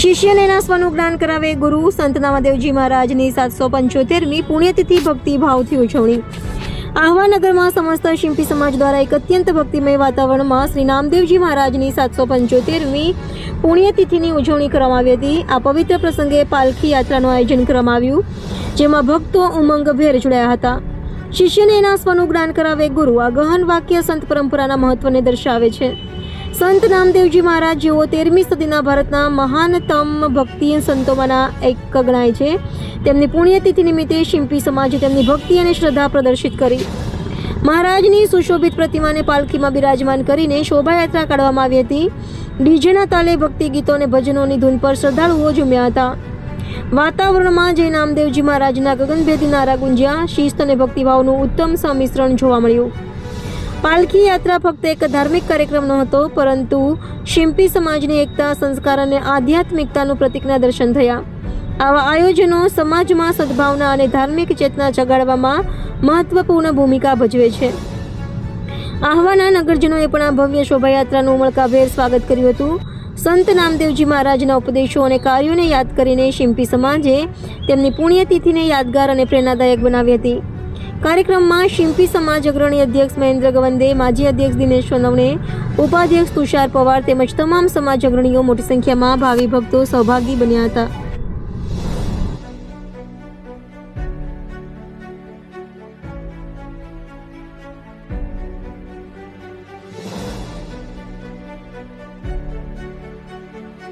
શિષ્યને સ્વનું જ્ઞાન કરાવે ગુરુ સંત નામદેવજી મહારાજની સાતસો પંચોતેરમી પુણ્યતિથિ ભક્તિભાવથી ઉજવણી. આહવાનગરમાં સમસ્ત શિંપી સમાજ દ્વારા એક અત્યંત ભક્તિમય વાતાવરણમાં શ્રી નામદેવજી મહારાજની સાતસો પંચોતેરમી પુણ્યતિથિની ઉજવણી કરવામાં આવી હતી. આ પવિત્ર પ્રસંગે પાલખી યાત્રાનું આયોજન કરવામાં આવ્યું, જેમાં ભક્તો ઉમંગભેર જોડાયા હતા. શિષ્યને એના સ્વનું જ્ઞાન કરાવે ગુરુ. આ ગહન વાક્ય સંત પરંપરાના મહત્વને દર્શાવે છે. સંત નામદેવજી મહારાજ જેઓ તેરમી સદીના ભારતના મહાનતમ ભક્તિ સંતોમાંના એક ગણાય છે. તેમની પુણ્યતિથિ નિમિત્તે શિંપી સમાજે તેમની ભક્તિ અને શ્રદ્ધા પ્રદર્શિત કરી. મહારાજની સુશોભિત પ્રતિમાને પાલખીમાં બિરાજમાન કરીને શોભાયાત્રા કાઢવામાં આવી હતી. ડીજેના તાલે ભક્તિ ગીતો અને ભજનોની ધૂન પર શ્રદ્ધાળુઓ ઝૂમ્યા હતા. વાતાવરણમાં જય નામદેવજી મહારાજના ગગનભેદી નારા ગુંજ્યા શિસ્ત અને ભક્તિભાવનું ઉત્તમ સંમિશ્રણ જોવા મળ્યું. પાલખી યાત્રા ફક્ત એક ધાર્મિક કાર્યક્રમ ન હતો પરંતુ શિમ્પી સમાજની એકતા, સંસ્કાર અને આધ્યાત્મિકતાનું પ્રતિકના દર્શન થયા. આવા આયોજનો સમાજમાં સદભાવના અને ધાર્મિક ચેતના જગાડવામાં મહત્વપૂર્ણ ભૂમિકા ભજવે છે. આહવાના નગરજનોએ પણ આ ભવ્ય શોભાયાત્રાનું ઉમળકાભેર સ્વાગત કર્યું હતું. સંત નામદેવજી મહારાજના ઉપદેશો અને કાર્યોને યાદ કરીને શિમ્પી સમાજે તેમની પુણ્યતિથિને યાદગાર અને પ્રેરણાદાયક બનાવી હતી. કાર્યક્રમમાં શિમ્પી સમાજ અગ્રણી અધ્યક્ષ મહેન્દ્ર ગવંદે, માજી અધ્યક્ષ દિનેશ સોનવણે, ઉપાધ્યક્ષ તુષાર પવાર તેમજ તમામ સમાજ અગ્રણીઓ મોટી સંખ્યામાં ભાવિ ભક્તો સહભાગી બન્યા હતા.